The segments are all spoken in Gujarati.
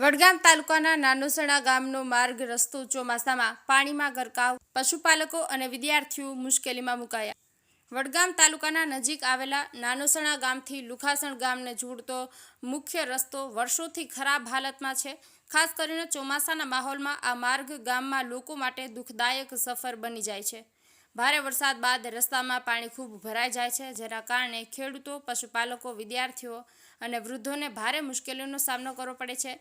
વડગામ તાલુકાના નાનોસણા ગામનો માર્ગ રસ્તો ચોમાસામાં પાણીમાં ગરકાવ, પશુપાલકો અને વિદ્યાર્થીઓ મુશ્કેલીમાં મુકાયા. વડગામ તાલુકાના નજીક આવેલા નાનોસણા ગામથી લુખાસણ ગામને જોડતો મુખ્ય રસ્તો વર્ષોથી ખરાબ હાલતમાં છે. ખાસ કરીને ચોમાસાના માહોલમાં આ માર્ગ ગામમાં લોકો માટે દુઃખદાયક સફર બની જાય છે. ભારે વરસાદ બાદ રસ્તામાં પાણી ખૂબ ભરાઈ જાય છે. જેના કારણે ખેડૂતો, પશુપાલકો, વિદ્યાર્થીઓ અને વૃદ્ધોને ભારે મુશ્કેલીઓનો સામનો કરવો પડે છે.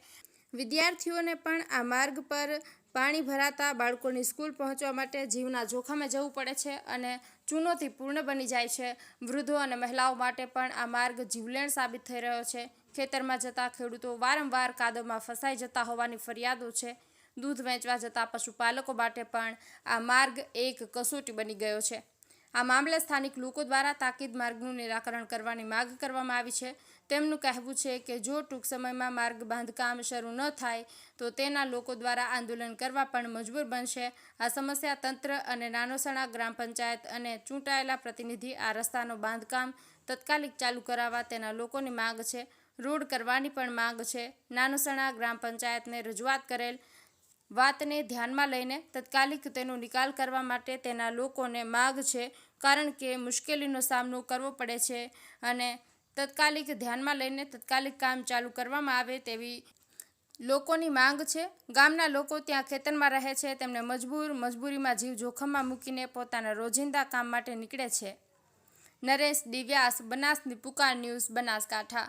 વિદ્યાર્થીઓને પણ આ માર્ગ પર પાણી ભરાતા બાળકોની સ્કૂલ પહોંચવા માટે જીવના જોખમે જવું પડે છે અને ચુનૌતીપૂર્ણ બની જાય છે. વૃદ્ધો અને મહિલાઓ માટે પણ આ માર્ગ જીવલેણ સાબિત થઈ રહ્યો છે. ખેતરમાં જતા ખેડૂતો વારંવાર કાદવમાં ફસાઈ જતા હોવાની ફરિયાદો છે. દૂધ વેચવા જતા પશુપાલકો માટે પણ આ માર્ગ એક કસોટી બની ગયો છે. આ મામલે સ્થાનિક લોકો દ્વારા તાકીદ માર્ગનું નિરાકરણ કરવાની માંગ કરવામાં આવી છે. તેમનું કહેવું છે કે જો ટૂંક સમયમાં માર્ગ બાંધકામ શરૂ ન થાય, તો તેના લોકો દ્વારા આંદોલન કરવા પણ મજબૂર બનશે. આ સમસ્યા તંત્ર અને નાનોસણા ગ્રામ પંચાયત અને ચૂંટાયેલા પ્રતિનિધિ આ રસ્તાનો બાંધકામ તત્કાલિક ચાલુ કરાવવા તેના લોકોની માંગ છે. રોડ કરવાની પણ માંગ છે. નાનોસણા ગ્રામ પંચાયતને રજૂઆત કરેલ વાતને ધ્યાનમાં લઈને તત્કાલિક તેનો નિકાલ કરવા માટે તેના લોકોને માગ છે, કારણ કે મુશ્કેલીનો સામનો કરવો પડે છે અને તત્કાલિક ધ્યાનમાં લઈને તત્કાલિક કામ ચાલુ કરવામાં આવે તેવી લોકોની માંગ છે. ગામના લોકો ત્યાં ખેતરમાં રહે છે, તેમને મજબૂર મજબૂરીમાં જીવ જોખમમાં મૂકીને પોતાના રોજિંદા કામ માટે નીકળે છે. નરેશ દિવ્યાસ, બનાસની પુકાર ન્યૂઝ, બનાસકાંઠા.